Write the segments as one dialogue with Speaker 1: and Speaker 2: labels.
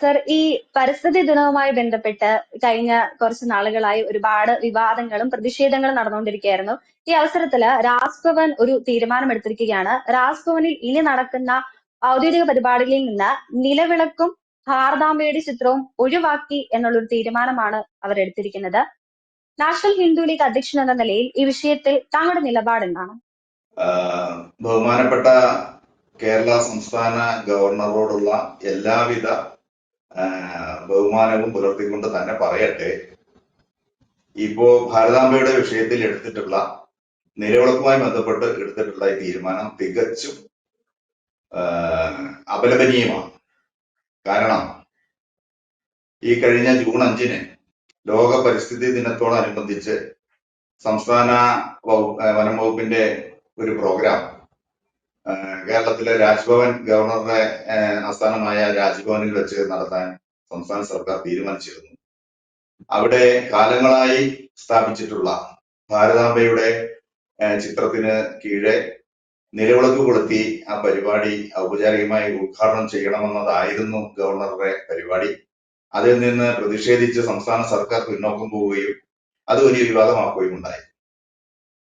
Speaker 1: Sir ഈ പരിസ്ഥിതി ദിനവുമായി ബന്ധപ്പെട്ട് കഴിഞ്ഞ കുറച്ച് നാളുകളായി ഒരുപാട് വിവാദങ്ങളും പ്രതിഷേധങ്ങളും നടന്നുകൊണ്ടിരിക്കുകയായിരുന്നു. ഈ അവസരത്തിൽ രാജ്ഭവൻ ഒരു തീരുമാനം എടുത്തിരിക്കുകയാണ്. രാജ്ഭവനിൽ ഇനി നടക്കുന്ന ഔദ്യോഗിക പരിപാടികളിൽ നിന്ന് നിലവിളക്കും ഭാരതാംബയുടെ ചിത്രവും ഒഴിവാക്കി എന്നുള്ളൊരു തീരുമാനമാണ് അവർ എടുത്തിരിക്കുന്നത്. നാഷണൽ ഹിന്ദു ലീഗ് അധ്യക്ഷൻ എന്ന നിലയിൽ ഈ വിഷയത്തിൽ താങ്കളുടെ നിലപാട് എന്താണ്?
Speaker 2: ബഹുമാനപ്പെട്ട കേരള സംസ്ഥാന ഗവർണറോടുള്ള എല്ലാവിധ ബഹുമാനവും പുലർത്തിക്കൊണ്ട് തന്നെ പറയട്ടെ. ഇപ്പോ ഭാരതാംബയുടെ വിഷയത്തിൽ എടുത്തിട്ടുള്ള നിലവിളക്കുമായി ബന്ധപ്പെട്ട് എടുത്തിട്ടുള്ള ഈ തീരുമാനം തികച്ചും അപലപനീയമാണ്. കാരണം ഈ കഴിഞ്ഞ ജൂൺ അഞ്ചിന് ലോക പരിസ്ഥിതി ദിനത്തോടനുബന്ധിച്ച് സംസ്ഥാന വനം വകുപ്പിന്റെ ഒരു പ്രോഗ്രാം കേരളത്തിലെ രാജ്ഭവൻ ഗവർണറുടെ ആസ്ഥാനമായ രാജ്ഭവനിൽ വെച്ച് നടത്താൻ സംസ്ഥാന സർക്കാർ തീരുമാനിച്ചിരുന്നു. അവിടെ കാലങ്ങളായി സ്ഥാപിച്ചിട്ടുള്ള ഭാരതാംബയുടെ ചിത്രത്തിന് കീഴെ നിലവിളക്ക് കൊളുത്തി ആ പരിപാടി ഔപചാരികമായി ഉദ്ഘാടനം ചെയ്യണമെന്നതായിരുന്നു ഗവർണറുടെ പരിപാടി. അതിൽ നിന്ന് പ്രതിഷേധിച്ച് സംസ്ഥാന സർക്കാർ പിന്നോക്കം പോവുകയും അത് വലിയ വിവാദമാക്കുകയും ഉണ്ടായി.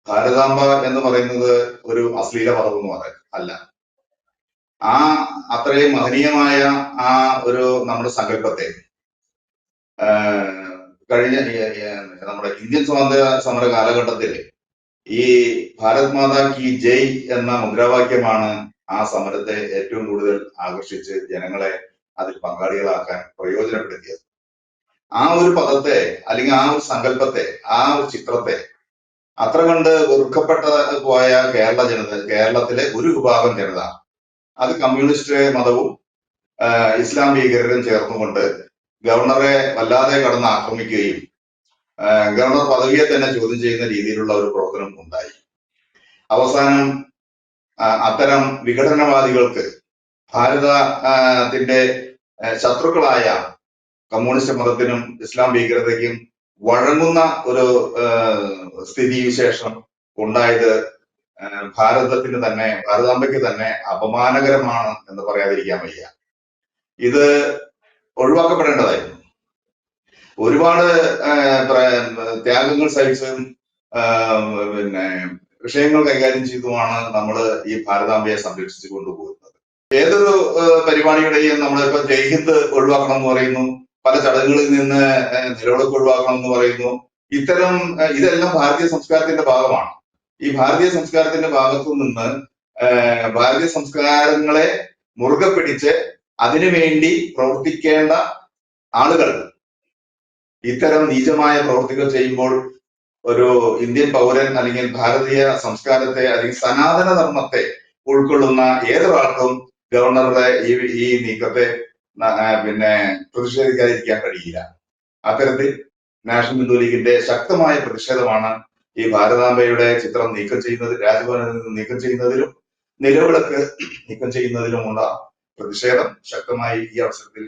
Speaker 2: ഭാരതാംബ എന്ന് പറയുന്നത് ഒരു അശ്ലീല പദമൊന്നും അല്ല അല്ല. ആ അത്രയും മഹനീയമായ ആ ഒരു നമ്മുടെ സങ്കല്പത്തെ കഴിഞ്ഞ നമ്മുടെ ഇന്ത്യൻ സ്വാതന്ത്ര്യ സമര കാലഘട്ടത്തിൽ ഈ ഭാരത് മാതാ കി ജയ് എന്ന മുദ്രാവാക്യമാണ് ആ സമരത്തെ ഏറ്റവും കൂടുതൽ ആകർഷിച്ച് ജനങ്ങളെ അതിൽ പങ്കാളികളാക്കാൻ പ്രയോജനപ്പെടുത്തിയത്. ആ ഒരു പദത്തെ അല്ലെങ്കിൽ ആ ഒരു സങ്കല്പത്തെ ആ ഒരു ചിത്രത്തെ അത്ര കണ്ട് വെറുക്കപ്പെട്ട പോയ കേരള ജനത കേരളത്തിലെ ഒരു വിഭാഗം ജനത അത് കമ്മ്യൂണിസ്റ്റ് മതവും ഇസ്ലാം ഭീകരരും ചേർന്നുകൊണ്ട് ഗവർണറെ വല്ലാതെ കടന്ന് ആക്രമിക്കുകയും ഗവർണർ പദവിയെ തന്നെ ചോദ്യം ചെയ്യുന്ന രീതിയിലുള്ള ഒരു പ്രവർത്തനം ഉണ്ടായി. അവസാനം അത്തരം വിഘടനവാദികൾക്ക് ഭാരതത്തിന്റെ ശത്രുക്കളായ കമ്മ്യൂണിസ്റ്റ് മതത്തിനും ഇസ്ലാം ഭീകരതയ്ക്കും വഴങ്ങുന്ന ഒരു സ്ഥിതി സ്ഥിതിവിശേഷം ഉണ്ടായത് ഭാരതത്തിന് തന്നെ ഭാരതാംബയ്ക്ക് തന്നെ അപമാനകരമാണ് എന്ന് പറയാതിരിക്കാൻ വയ്യ. ഇത് ഒഴിവാക്കപ്പെടേണ്ടതായിരുന്നു. ഒരുപാട് ത്യാഗങ്ങൾ സഹിച്ചും പിന്നെ വിഷയങ്ങൾ കൈകാര്യം ചെയ്തുമാണ് നമ്മൾ ഈ ഭാരതാംബയെ സംരക്ഷിച്ചു കൊണ്ടുപോകുന്നത്. ഏതൊരു പരിപാടിയുടെയും നമ്മളിപ്പോ ജയ്ഹിന്ദ് ഒഴിവാക്കണം എന്ന് പറയുന്നു. പല ചടങ്ങുകളിൽ നിന്ന് നിലവിളക്ക് ഒഴിവാക്കണം എന്ന് പറയുന്നു. ഇത്തരം ഇതെല്ലാം ഭാരതീയ സംസ്കാരത്തിന്റെ ഭാഗമാണ്. ഈ ഭാരതീയ സംസ്കാരത്തിന്റെ ഭാഗത്തു നിന്ന് ഭാരതീയ സംസ്കാരങ്ങളെ മുറുകെ പിടിച്ച് അതിനുവേണ്ടി പ്രവർത്തിക്കേണ്ട ആളുകൾ ഇത്തരം നീചമായ പ്രവർത്തികൾ ചെയ്യുമ്പോൾ ഒരു ഇന്ത്യൻ പൗരൻ അല്ലെങ്കിൽ ഭാരതീയ സംസ്കാരത്തെ അല്ലെങ്കിൽ സനാതന ധർമ്മത്തെ ഉൾക്കൊള്ളുന്ന ഏതൊരാൾക്കും ഗവർണറുടെ ഈ ഈ നീക്കത്തെ പിന്നെ പ്രതിഷേധിക്കാതിരിക്കാൻ കഴിയില്ല. അത്തരത്തിൽ നാഷണൽ ഹിന്ദു ലീഗിന്റെ ശക്തമായ പ്രതിഷേധമാണ് ഈ ഭാരതാംബയുടെ ചിത്രം നീക്കം ചെയ്യുന്നത് രാജ്ഭവനിൽ നിന്ന് നീക്കം ചെയ്യുന്നതിലും നിലവിളക്ക് നീക്കം ചെയ്യുന്നതിലുമുള്ള പ്രതിഷേധം ശക്തമായി ഈ അവസരത്തിൽ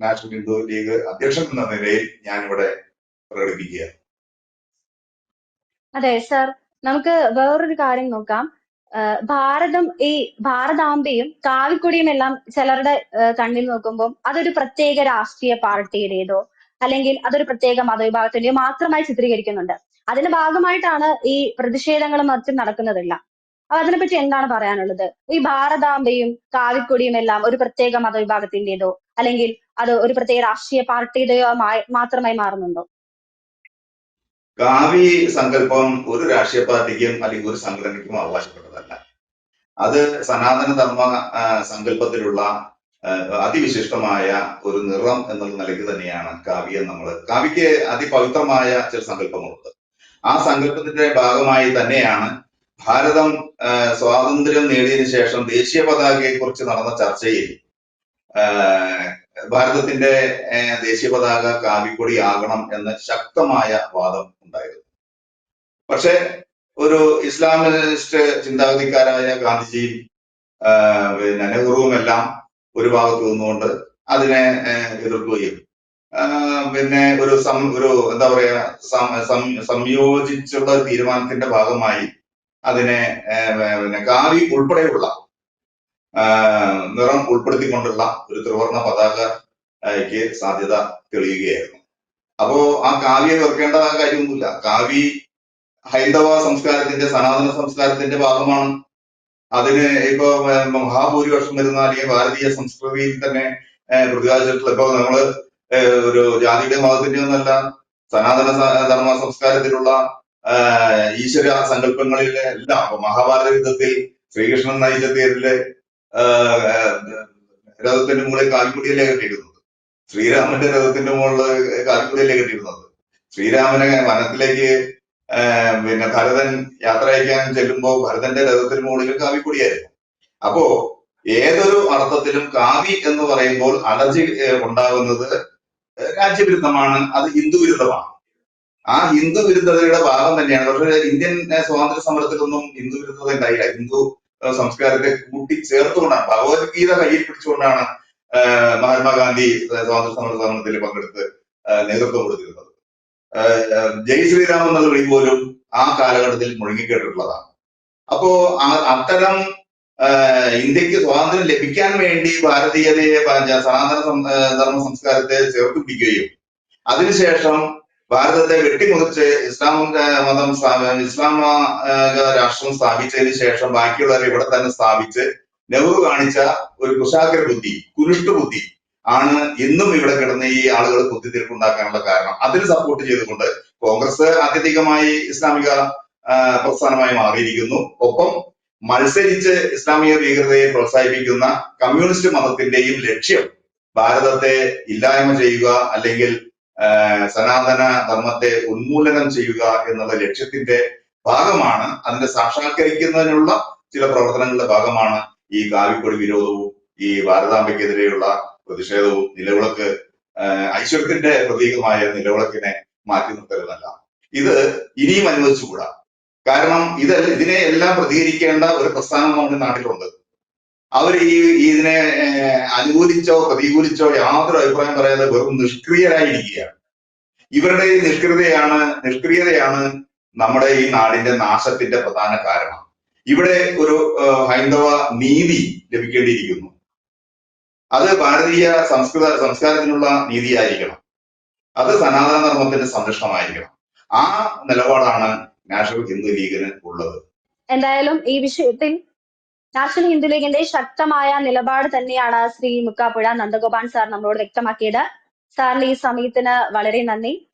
Speaker 2: നാഷണൽ ഹിന്ദു ലീഗ് അധ്യക്ഷൻ എന്ന നിലയിൽ ഞാനിവിടെ പ്രകടിപ്പിക്കുക
Speaker 1: അതെ സർ. നമുക്ക് വേറൊരു കാര്യം നോക്കാം. ഭാരതം ഈ ഭാരതാംബയും കാവിക്കൊടിയും എല്ലാം ചിലരുടെ കണ്ണിൽ നോക്കുമ്പോൾ അതൊരു പ്രത്യേക രാഷ്ട്രീയ പാർട്ടിയുടേതോ അല്ലെങ്കിൽ അതൊരു പ്രത്യേക മതവിഭാഗത്തിന്റെയോ മാത്രമായി ചിത്രീകരിക്കുന്നുണ്ട്. അതിന്റെ ഭാഗമായിട്ടാണ് ഈ പ്രതിഷേധങ്ങളും മറ്റും നടക്കുന്നതെല്ലാം. അപ്പൊ അതിനെപ്പറ്റി എന്താണ് പറയാനുള്ളത്? ഈ ഭാരതാംബയും കാവിക്കൊടിയും എല്ലാം ഒരു പ്രത്യേക മതവിഭാഗത്തിന്റേതോ അല്ലെങ്കിൽ അത് ഒരു പ്രത്യേക രാഷ്ട്രീയ പാർട്ടിയുടെയോ മായി- മാത്രമായി മാറുന്നുണ്ടോ?
Speaker 2: കാവി സങ്കല്പം ഒരു രാഷ്ട്രീയ പാർട്ടിക്കും അല്ലെങ്കിൽ ഒരു സംഘടനയ്ക്കും അവകാശപ്പെട്ടതല്ല. അത് സനാതന ധർമ്മ സങ്കല്പത്തിലുള്ള അതിവിശിഷ്ടമായ ഒരു നിറം എന്നുള്ള നിലയ്ക്ക് തന്നെയാണ് കാവ്യം നമ്മൾ. കാവ്യക്ക് അതിപവിത്രമായ ചില സങ്കല്പങ്ങളുണ്ട്. ആ സങ്കല്പത്തിന്റെ ഭാഗമായി തന്നെയാണ് ഭാരതം സ്വാതന്ത്ര്യം നേടിയതിനു ശേഷം ദേശീയ പതാകയെ കുറിച്ച് നടന്ന ചർച്ചയിൽ ഭാരതത്തിന്റെ ദേശീയ പതാക കാവിക്കൊടി ആകണം എന്ന ശക്തമായ വാദം ഉണ്ടായിരുന്നു. പക്ഷെ ഒരു ഇസ്ലാമിസ്റ്റ് ചിന്താഗതിക്കാരായ ഗാന്ധിജി പിന്നെ നെഹ്റുവും എല്ലാം ഒരു ഭാഗത്ത് നിന്നുകൊണ്ട് അതിനെ എതിർക്കുകയും പിന്നെ ഒരു സം ഒരു എന്താ പറയാ സംയോജിച്ചുള്ള തീരുമാനത്തിന്റെ ഭാഗമായി അതിനെ പിന്നെ കാവി ഉൾപ്പെടെയുള്ള നിറം ഉൾപ്പെടുത്തിക്കൊണ്ടുള്ള ഒരു ത്രിവർണ പതാകയ്ക്ക് സാധ്യത തെളിയുകയായിരുന്നു. അപ്പോ ആ കാവ്യെ വെറുക്കേണ്ട കാര്യമൊന്നുമില്ല. കാവി ഹൈന്ദവ സംസ്കാരത്തിന്റെ സനാതന സംസ്കാരത്തിന്റെ ഭാഗമാണ്. അതിന് ഇപ്പൊ മഹാഭൂരിപക്ഷം വരുന്ന അല്ലെങ്കിൽ ഭാരതീയ സംസ്കൃതിയിൽ തന്നെ പ്രതിപാദിച്ചിട്ടുള്ള ഇപ്പൊ നമ്മൾ ഒരു ജാതിയുടെ മതത്തിന്റെ ഒന്നല്ല സനാതന ധർമ്മ സംസ്കാരത്തിലുള്ള ഈശ്വര സങ്കല്പങ്ങളിലെ എല്ലാം അപ്പൊ മഹാഭാരത യുദ്ധത്തിൽ ശ്രീകൃഷ്ണൻ നയിച്ച തേരിൽ രഥത്തിന്റെ കാൽക്കുടിയല്ലേ കെട്ടിയിരുന്നത് ശ്രീരാമന്റെ രഥത്തിന്റെ മുകളിൽ കാൽക്കുടിയല്ലേ കെട്ടിയിരുന്നത്? ശ്രീരാമനെ വനത്തിലേക്ക് പിന്നെ ഭരതൻ യാത്ര അയക്കാൻ ചെല്ലുമ്പോൾ ഭരതന്റെ രഥത്തിന് മുകളിൽ കാവിക്കൊടിയായിരുന്നു. അപ്പോ ഏതൊരു അർത്ഥത്തിലും കാവി എന്ന് പറയുമ്പോൾ അലർജി ഉണ്ടാകുന്നത് രാജ്യവിരുദ്ധമാണ് അത് ഹിന്ദു വിരുദ്ധമാണ് ആ ഹിന്ദു വിരുദ്ധതയുടെ ഭാഗം തന്നെയാണ്. പക്ഷേ ഇന്ത്യൻ സ്വാതന്ത്ര്യ സമരത്തിലൊന്നും ഹിന്ദു വിരുദ്ധത ഉണ്ടായില്ല. ഹിന്ദു സംസ്കാരത്തെ കൂട്ടി ചേർത്തുകൊണ്ടാണ് ഭഗവത്ഗീത കയ്യിൽ പിടിച്ചുകൊണ്ടാണ് മഹാത്മാഗാന്ധി സ്വാതന്ത്ര്യ സമര സമരത്തിൽ പങ്കെടുത്ത് നേതൃത്വം കൊടുത്തിരുന്നത്. ജയ് ശ്രീരാം എന്നത് വിളി പോലും ആ കാലഘട്ടത്തിൽ മുഴങ്ങിക്കേട്ടിട്ടുള്ളതാണ് അപ്പോ അത്തരം ഇന്ത്യയ്ക്ക് സ്വാതന്ത്ര്യം ലഭിക്കാൻ വേണ്ടി ഭാരതീയതയെ സനാതന ധർമ്മ സംസ്കാരത്തെ ചേർത്ത് പിടിക്കുകയും അതിനുശേഷം ഭാരതത്തെ വെട്ടിമുറിച്ച് ഇസ്ലാം മതം സ്ഥാപ- ഇസ്ലാം ആഹ് രാഷ്ട്രം സ്ഥാപിച്ചതിന് ശേഷം ബാക്കിയുള്ളവരെ ഇവിടെ തന്നെ സ്ഥാപിച്ച് നെഹ്റു കാണിച്ച ഒരു കുശാഗ്ര ബുദ്ധി കുരുഷ്ടു ബുദ്ധി ആണ് ഇന്നും ഇവിടെ കിടന്ന് ഈ ആളുകൾ കുത്തിത്തിരിപ്പുണ്ടാക്കാനുള്ള കാരണം. അതിന് സപ്പോർട്ട് ചെയ്തുകൊണ്ട് കോൺഗ്രസ് അത്യധികമായി ഇസ്ലാമിക പ്രസ്ഥാനമായി മാറിയിരിക്കുന്നു. ഒപ്പം മത്സരിച്ച് ഇസ്ലാമിക ഭീകരതയെ പ്രോത്സാഹിപ്പിക്കുന്ന കമ്മ്യൂണിസ്റ്റ് മതത്തിന്റെയും ലക്ഷ്യം ഭാരതത്തെ ഇല്ലായ്മ ചെയ്യുക അല്ലെങ്കിൽ സനാതന ധർമ്മത്തെ ഉന്മൂലനം ചെയ്യുക എന്നുള്ള ലക്ഷ്യത്തിന്റെ ഭാഗമാണ്. അതിനെ സാക്ഷാത്കരിക്കുന്നതിനുള്ള ചില പ്രവർത്തനങ്ങളുടെ ഭാഗമാണ് ഈ കാവിക്കൊടി വിരോധവും ഈ ഭാരതാംബയ്ക്കെതിരെയുള്ള പ്രതിഷേധവും നിലവിളക്ക് ഐശ്വര്യത്തിന്റെ പ്രതീകമായ നിലവിളക്കിനെ മാറ്റി നിർത്തരുതല്ല. ഇത് ഇനിയും അനുവദിച്ചുകൂടാ. കാരണം ഇത് ഇതിനെ എല്ലാം പ്രതികരിക്കേണ്ട ഒരു പ്രസ്ഥാനം നമ്മുടെ നാട്ടിലുണ്ട്. അവർ ഈ ഇതിനെ അനുകൂലിച്ചോ പ്രതികൂലിച്ചോ യാതൊരു അഭിപ്രായം പറയാതെ വെറും നിഷ്ക്രിയരായിരിക്കുകയാണ്. ഇവരുടെ ഈ നിഷ്ക്രിയതയാണ് നിഷ്ക്രിയതയാണ് നമ്മുടെ ഈ നാടിന്റെ നാശത്തിന്റെ പ്രധാന കാരണം. ഇവിടെ ഒരു ഹൈന്ദവ നീതി ലഭിക്കേണ്ടിയിരിക്കുന്നു. അത് ഭാരതീയ സംസ്കൃത സംസ്കാരത്തിനുള്ള നീതിയായിരിക്കണം. അത് സനാതന ധർമ്മത്തിന്റെ സംരക്ഷണമായിരിക്കണം. ആ നിലപാടാണ് നാഷണൽ ഹിന്ദു ലീഗിന് ഉള്ളത്.
Speaker 1: എന്തായാലും ഈ വിഷയത്തിൽ നാഷണൽ ഹിന്ദു ലീഗിന്റെ ശക്തമായ നിലപാട് തന്നെയാണ് ശ്രീ മുക്കാപ്പുഴ നന്ദഗോപാൽ സാർ നമ്മളോട് വ്യക്തമാക്കിയത്. സാറിന് ഈ സമയത്തിന് വളരെ നന്ദി.